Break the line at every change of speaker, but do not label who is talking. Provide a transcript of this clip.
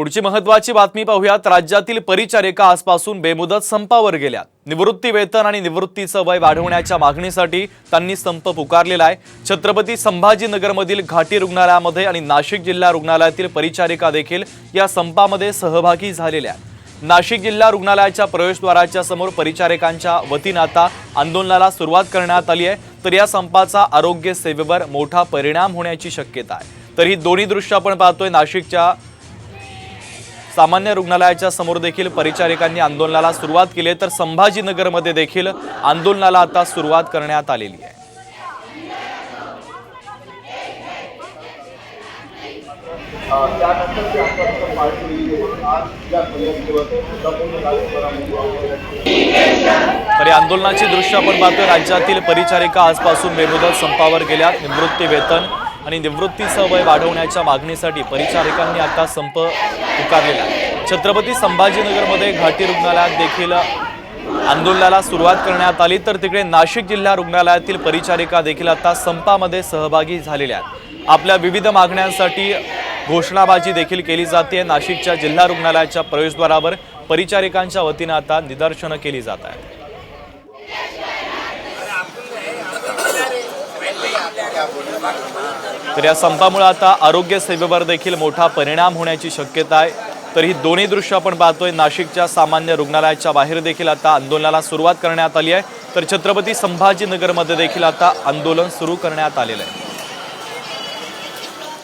पुढची महत्वाची बातमी पाहूयात. राज्यातील परिचारिका आजपासून बेमुदत संपावर गेल्या निवृत्ती वेतन आणि निवृत्तीचं वय वाढवण्याच्या मागणीसाठी त्यांनी संप पुकारलेला आहे. छत्रपती संभाजीनगरमधील घाटी रुग्णालयामध्ये आणि नाशिक जिल्हा रुग्णालयातील परिचारिका देखील या संपामध्ये सहभागी झालेल्या नाशिक जिल्हा रुग्णालयाच्या प्रवेशद्वाराच्या समोर परिचारिकांच्या वतीनं आता आंदोलनाला सुरुवात करण्यात आली आहे. तर या संपाचा आरोग्य सेवेवर मोठा परिणाम होण्याची शक्यता आहे. तर ही दोन्ही दृश्य आपण पाहतोय. नाशिकच्या सामान्य रुग्णालयाच्या समोर देखील परिचारिकांनी आंदोलनाला सुरुवात केली आहे. तर संभाजीनगरमध्ये देखील आंदोलनाला आता सुरुवात करण्यात आलेली आहे. तर या आंदोलनाची दृश्य आपण पाहतोय राज्यातील परिचारिका आजपासून बेमुदत संपावर गेल्या. निवृत्ती वेतन आणि निवृत्तीचं वय वाढवण्याच्या मागणीसाठी परिचारिकांनी आता संप पुकारलेला आहे. छत्रपती संभाजीनगरमध्ये घाटी रुग्णालयात देखील आंदोलनाला सुरुवात करण्यात आली. तर तिकडे नाशिक जिल्हा रुग्णालयातील परिचारिका देखील आता संपामध्ये सहभागी झालेल्या आहेत. आपल्या विविध मागण्यांसाठी घोषणाबाजी देखील केली जाते. नाशिकच्या जिल्हा रुग्णालयाच्या प्रवेशद्वारावर परिचारिकांच्या वतीनं आता निदर्शनं केली जात आहेत. तर या संपामुळे आता आरोग्य सेवेवर देखील मोठा परिणाम होण्याची शक्यता आहे. तर ही दोन्ही दृश्य आपण पाहतोय. नाशिकच्या सामान्य रुग्णालयाच्या बाहेर देखील आता आंदोलनाला सुरुवात करण्यात आली आहे. तर छत्रपती संभाजीनगरमध्ये देखील आता आंदोलन सुरू करण्यात आलेलं आहे.